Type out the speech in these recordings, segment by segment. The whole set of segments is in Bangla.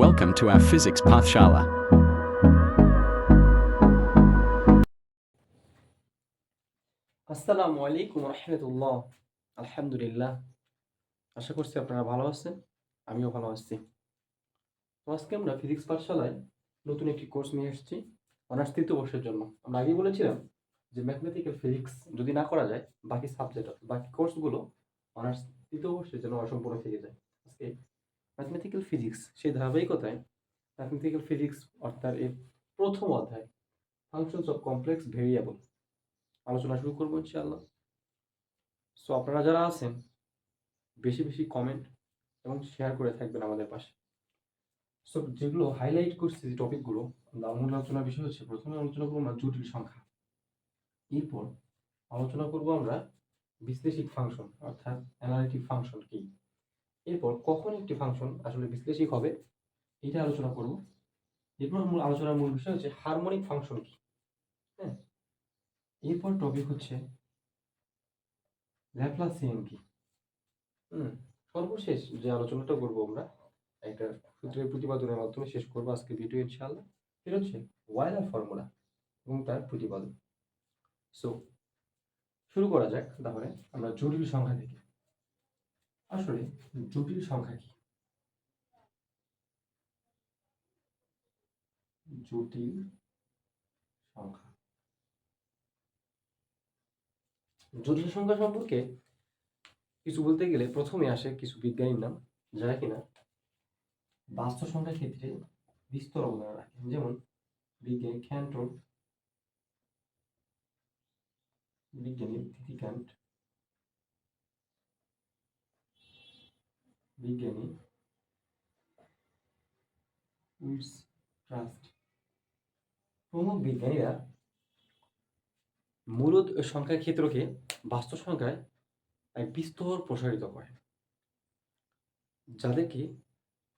Welcome to our physics Pathshala. আসসালামু আলাইকুম রহমতুল্লাহ। আলহামদুলিল্লাহ। আশা করছি আপনারা ভালো আছেন, আমিও ভালো আছি। আজকে আমরা ফিজিক্স পাঠশালায় নতুন একটি কোর্স নিয়ে এসেছি অনার্স তৃতীয় বর্ষের জন্য। আমরা আগেই বলেছিলাম যে ম্যাথমেটিক্যাল ফিজিক্স যদি না করা যায়, বাকি সাবজেক্ট বাকি কোর্সগুলো অনার্স তৃতীয় বর্ষের জন্য অসম্পূর্ণ থেকে যায়। আজকে ম্যাথমেটিক্যাল ফিজিক্স সেই ধারাবাহিকতায় ম্যাথমেটিক্যাল ফিজিক্স অর্থাৎ এর প্রথম অধ্যায় ফাংশনস অফ কমপ্লেক্স ভেরিয়েবল আলোচনা শুরু করব ইনশাআল্লাহ। সো আপনারা যারা আছেন, বেশি বেশি কমেন্ট এবং শেয়ার করে থাকবেন আমাদের পাশে। সো যেগুলো হাইলাইট করছি যে টপিকগুলো মূল বিষয় হচ্ছে প্রথমে আলোচনা করব আমরা জটিল সংখ্যা। এরপর আলোচনা করব আমরা বিশ্লেষিক ফাংশন অর্থাৎ অ্যানালিটিক ফাংশন কি? এরপর কখন একটি ফাংশন আসলে বিশ্লেষিক হবে, এটা আলোচনা করব। এরপর মূল আলোচনার মূল বিষয় হচ্ছে হারমোনিক ফাংশন কি? হ্যাঁ? এরপর টপিক হচ্ছে ল্যাপ্লাসিয়ান কি? হুম, সর্বশেষ যে আলোচনাটা করব আমরা, একটা সূত্রের প্রতিপাদনের মাধ্যমে শেষ করব আজকে ভিডিও ইনশাআল্লাহ। সেটা হচ্ছে ওয়াইলার ফর্মুলা এবং তার প্রতিপাদন। সো শুরু করা যাক, তাহলে আমরা জটিল সংখ্যা থেকে আসলে জটিল সংখ্যা কি? জটিল সংখ্যা। জটিল সংখ্যা সম্পর্কে কিছু বলতে গেলে প্রথমে আসে কিছু বিজ্ঞানীর নাম, যারা কিনা বাস্তব সংখ্যার ক্ষেত্রে বিস্তর অবদান রাখেন। যেমন বিজ্ঞানী খ্যান্টন, বিজ্ঞানী থিথিক্যান্ট বিজ্ঞানী। উইটস ট্রাস্ট। প্রমুখ বিজ্ঞানীরা মূলত সংখ্যার ক্ষেত্রকে বাস্তব সংখ্যায় বিস্তর প্রসারিত করে, যাদেরকে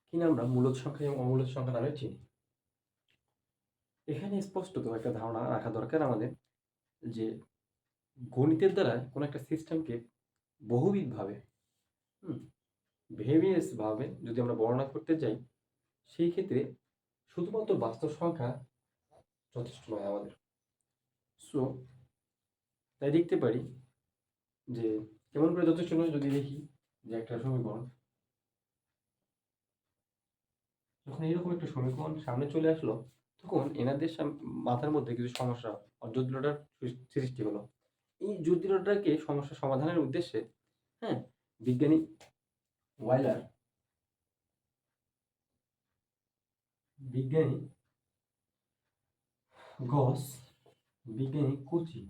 কিনা আমরা মূলত সংখ্যা এবং অমূলত সংখ্যা নামে চিনি। এখানে স্পষ্টত একটা ধারণা রাখা দরকার আমাদের যে গণিতের দ্বারা কোনো একটা সিস্টেমকে বহুবিধভাবে ভাবে যদি আমরা বর্ণনা করতে যাই, সেই ক্ষেত্রে শুধুমাত্র বাস্তব সংখ্যা যথেষ্ট নয় আমাদের। সো তাই দেখতে পারি যে কেমন করে যথেষ্ট নয় যদি দেখি যে একটা সমীকরণ। যখন এইরকম একটা সমীকরণ সামনে চলে আসলো, তখন এনাদের মাথার মধ্যে কিছু সমস্যা জটিলতার সৃষ্টি হলো। এই জটিলতাকে সমস্যা সমাধানের উদ্দেশ্যে হ্যাঁ বিজ্ঞানী ওয়াইলার বিজ্ঞানী গস, বিজ্ঞানী কোচি,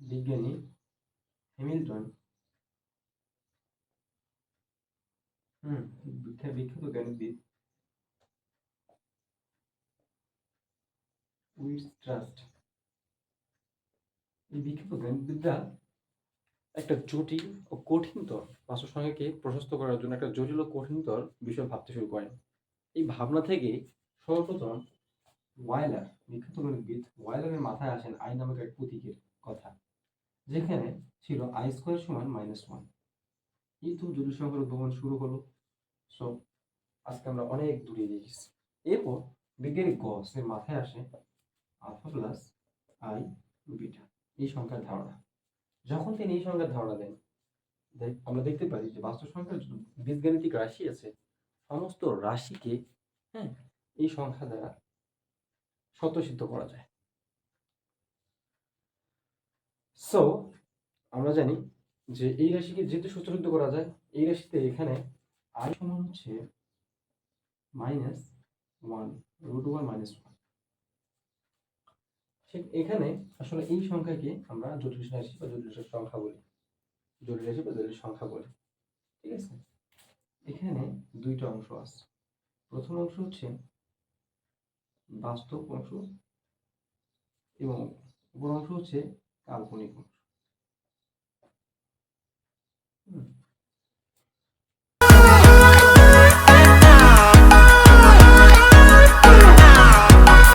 বিজ্ঞানী হ্যামিল্টন। হুম, বিখ্যাত গণিতবিদ উইটস ট্রাস্ট। এই বিখ্যাত গণিতবিদরা একটা জটিল ও কঠিনতর বাস্তব সংখ্যাকে প্রশস্ত করার জন্য একটা জটিল ও কঠিনতর বিষয় ভাবতে শুরু করেন। এই ভাবনা থেকে সর্বপ্রথম ওয়াইলার, বিখ্যাত গণিতবিদ ওয়াইলারের মাথায় আসেন আই নামক এক প্রতীকের কথা, যেখানে ছিল আই স্কোয়ার সমান মাইনাস ওয়ান কিন্তু জটিল সংখ্যার উদ্ভাবন শুরু হলো। সো আজকে আমরা অনেক দূরে এগিয়ে গেছি এরপর বিজ্ঞানী গস এর মাথায় আসে আলফা প্লাস আই বিটা এই সংখ্যার ধারণা। যখন তিনি এই সংখ্যার ধারণা দেন আমরা দেখতে পারি যে বাস্তব সংখ্যার বীজগাণিতিক রাশি আছে। সমস্ত রাশিকে হ্যাঁ এই সংখ্যা দ্বারা স্বতঃসিদ্ধ করা যায়। সো আমরা জানি যে এই রাশিকে যেহেতু সূত্রসিদ্ধ করা যায়, এই রাশিতে এখানে আই সমান হচ্ছে minus one root one minus one এখানে আসলে এই সংখ্যাকে আমরা জটিল রাশি বা জটিল সংখ্যা বলি। জটিল রাশি বা জটিল সংখ্যা বলি। ঠিক আছে? এখানে দুইটা অংশ আছে। প্রথম অংশ হচ্ছে বাস্তব অংশ এবং অপর অংশ হচ্ছে কাল্পনিক অংশ।